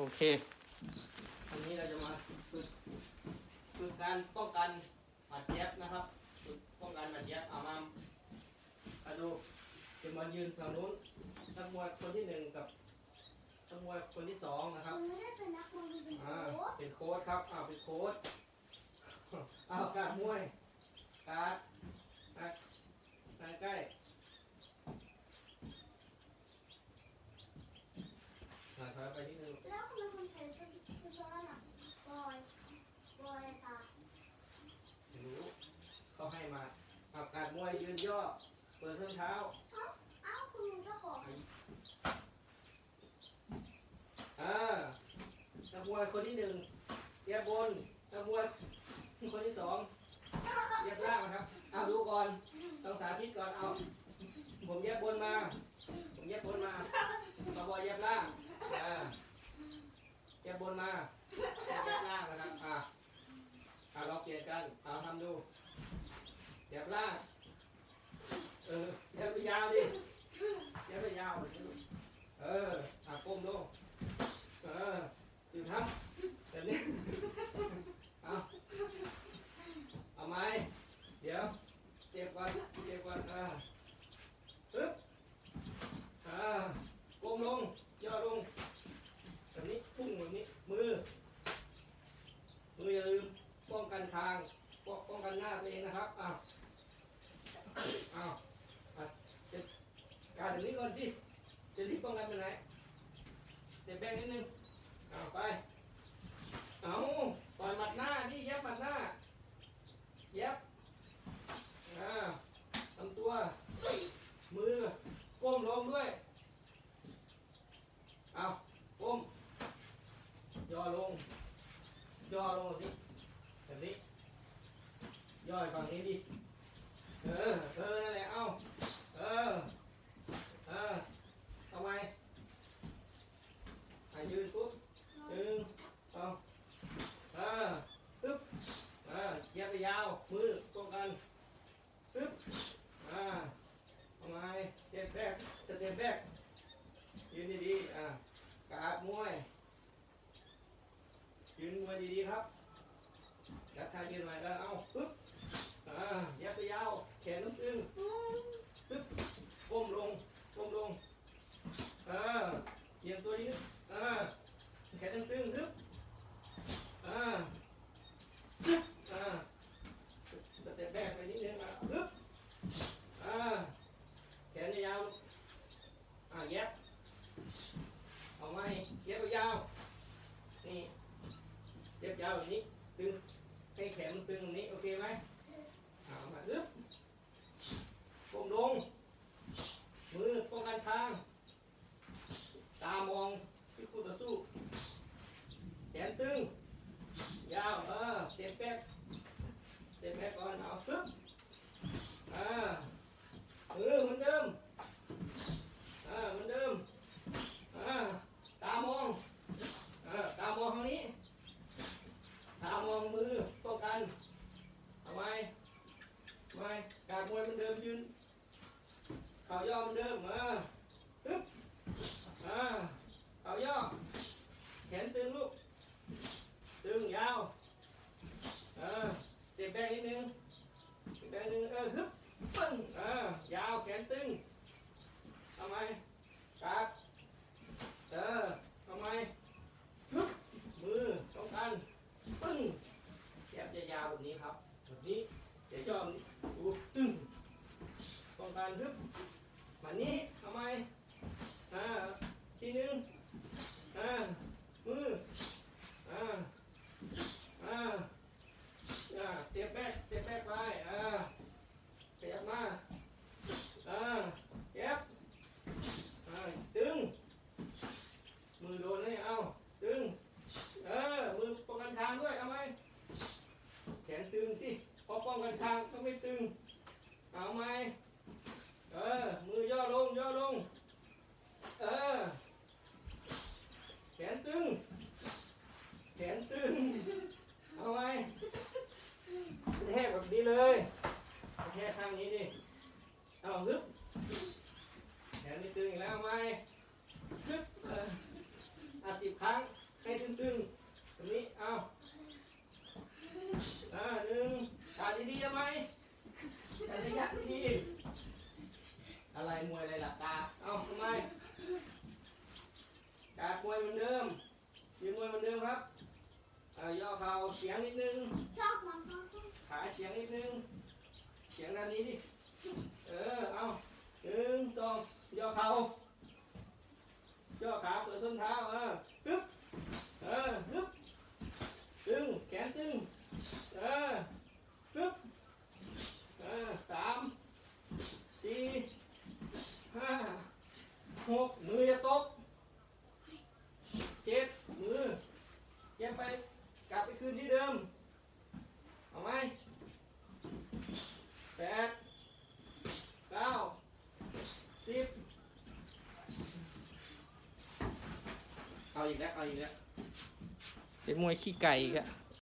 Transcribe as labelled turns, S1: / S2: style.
S1: โอเค วันนี้เราจะมาฝึกฝึกการป้องกันบาดเจ็บนะครับฝึกป้องกันบาดเจ็บเอามามาดูจะมายืนฝั่งนู้นนักมวยคนที่หนึ่งกับนักมวยคนที่สองนะครับ
S2: มึงไม่ได้เป็นนักมวยมึงเป็น
S1: อ่า
S2: โค้ช
S1: เป็นโค้ชครับอ้าวเป็นโค้ชอ้าวการมวยการอะมาใกล้อ่าถอยไปนิดนึง
S2: แล้วทำไมคนใส่ชุดชุดร้อนอะบอยบอยตา
S1: ไม่รู้เขาให้มาอาการม วยยืนย่อ เปิดส้นเท้า
S2: เอ้าคุณลุงก็บอก
S1: อ่านักมวยคนที่หนึ่งเยียบบนนักมวยคนที่สองเยียบล่างนะครับ เอาดูก่อนต้องสาธิตก่อนเอา ผมเยียบบนมา ผมเยียบบนมามาบอยเยียบล่างอ่าเยียบบนมาเยียบล่างนะครับอ่าอ่าเราเปลี่ยนกันเอาทำดูเยียบล่างเออเยียบไปยาวดิเยียบไปยาวเอออ่าก้มลง เอออยู่ครับเดี๋ยวนี้เอาเอาไหมเดี๋ยวเก็บก่อนเก็บก่อนอ่าปึ๊บอ่าก้มลง ย่อลงแบบนี้พุ่งแบบนี้ มือ มืออย่าลืมป้องกันทางป้องป้องกันห นะครับอ้าวอ้าวจะการนี้ก่อนสิจะรีบป้องกันไปไหนเจ็บแบ่งนิดนึงเอาไป เอาต่อยหมัดหน้าที่เย็บหมัดหน้า เย็บอ่าทำตัว มือ ก้มลงด้วย เอาก้ม ย่อลง ย่อลงแบบนี้แบบนี้ ย่อยฝั่งนี้ดิ เออ Obrigado, amigo. มานี้ทำไมอ่าทีนึงอ่ามืออ่าอ่าอ่าเตะแบกเตะแบกไปอ่าเตะมาอ่าเก็บอ่าตึงมือโดนเลยเอาตึงเออมือป้องกันทางด้วยเอาไหมแขนตึงสิพอป้องกันทางก็ไม่ตึงเอาไหมเออ ย่อลงย่ลง เออ แขนตึง แขนตึง เอาไว้แทกแบบนี้เลยแทกข้างนี้ดิเอาฮึบแขนไม่ตึงอีกแล้วไหมฮึบอะสิบครั้ง ให้ตึงๆตรงนี้ เอาอ่าหนึ่งขาดีๆทำไมขาดีๆดีๆ อะไรมวยอะไรหลับตา เอาทำไมการมวยเหมือนเดิมยืนมวยเหมือนเดิมครับอ่าย่อเข่าเสียงนิดนึง
S2: ชอบมันชอบ
S1: ขาเสียงนิดนึง เสียงด้านนี้ดิ เออ เอาหนึ่งสองย่อเข่าย่อขาเปิดส้นเท้าเอออฮึบตึง แขนตึง เออฮึบเออสามสี่ห้า หกมืออย่าตกเจ็ดมือเก็บไปกลับไปคืนที่เดิมเอาไหมแปดเก้าสิบเอาอีกแล้วเอาอีกแล้วเป็นมวยขี้ไก่อีกอะ